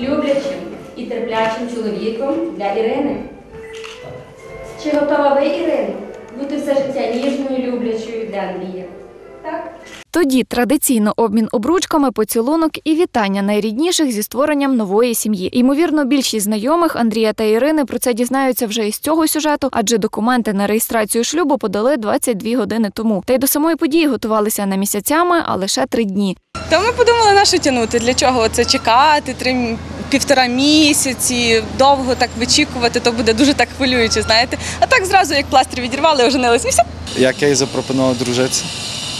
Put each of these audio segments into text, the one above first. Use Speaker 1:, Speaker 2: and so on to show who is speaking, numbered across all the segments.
Speaker 1: люблячим і терплячим чоловіком для Ірини? Чи готова ви, Ірина, бути все життя ніжною, люблячою для Андрія?
Speaker 2: Тоді традиційно обмін обручками, поцілунок і вітання найрідніших зі створенням нової сім'ї. Ймовірно, більшість знайомих Андрія та Ірини про це дізнаються вже із цього сюжету, адже документи на реєстрацію шлюбу подали 22 години тому. Та й до самої події готувалися не місяцями, а лише три дні.
Speaker 3: Та ми подумали, на що тягнути, для чого це чекати, три півтора місяці, довго так вичікувати, то буде дуже так хвилююче, знаєте. А так зразу, як пластир відірвали, оженились, і все.
Speaker 4: як я і запропонував дружитися.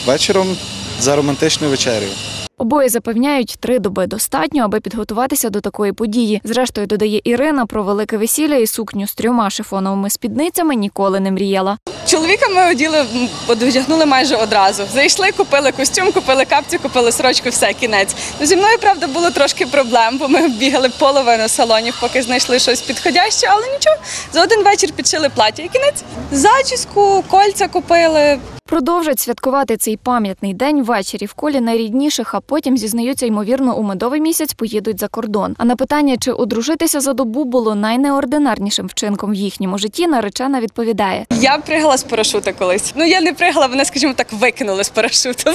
Speaker 4: Вечором за романтичною вечерею.
Speaker 2: Обоє запевняють, три доби достатньо, аби підготуватися до такої події. Зрештою, додає Ірина про велике весілля і сукню з трьома шифоновими спідницями ніколи не мріяла.
Speaker 3: Чоловіка ми оділи, одягнули майже одразу. Зайшли, купили костюм, купили капці, купили сорочку, все, кінець. Ну, зі мною, правда, було трошки проблем, бо ми бігали половину салонів, поки знайшли щось підходяще, але нічого. За один вечір підшили плаття і кінець. Зачіску, кольця купили,
Speaker 2: Продовжать святкувати цей пам'ятний день ввечері в колі найрідніших, а потім зізнаються, ймовірно, у медовий місяць поїдуть за кордон. А на питання, чи одружитися за добу було найнеординарнішим вчинком в їхньому житті, наречена відповідає.
Speaker 3: Я пригала з парашута колись. Ну я не пригала, мене, скажімо так, викинули з парашутом.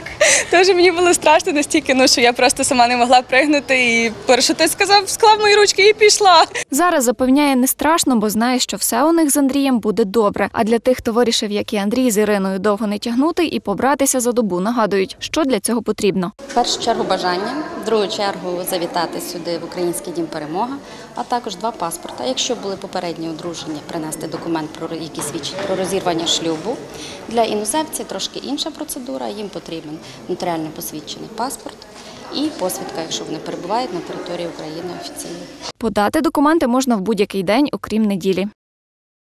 Speaker 3: Тож мені було страшно настільки, ну що я просто сама не могла пригнути, і парашутист сказав, склав мої ручки і пішла.
Speaker 2: Зараз запевняє не страшно, бо знає, що все у них з Андрієм буде добре. А для тих, хто вирішив, як і Андрій з Іриною, довго не тягнути і побратися за добу, нагадують, що для цього потрібно.
Speaker 5: В першу чергу бажання, в другу чергу завітати сюди в Український дім перемога, а також два паспорта. Якщо були попередні одруження, принести документ про який свідчить про розірвання шлюбу. Для іноземців трошки інша процедура. Їм потрібен нотаріально посвідчений паспорт і посвідка, якщо вони перебувають на території України офіційно.
Speaker 2: Подати документи можна в будь-який день, окрім неділі.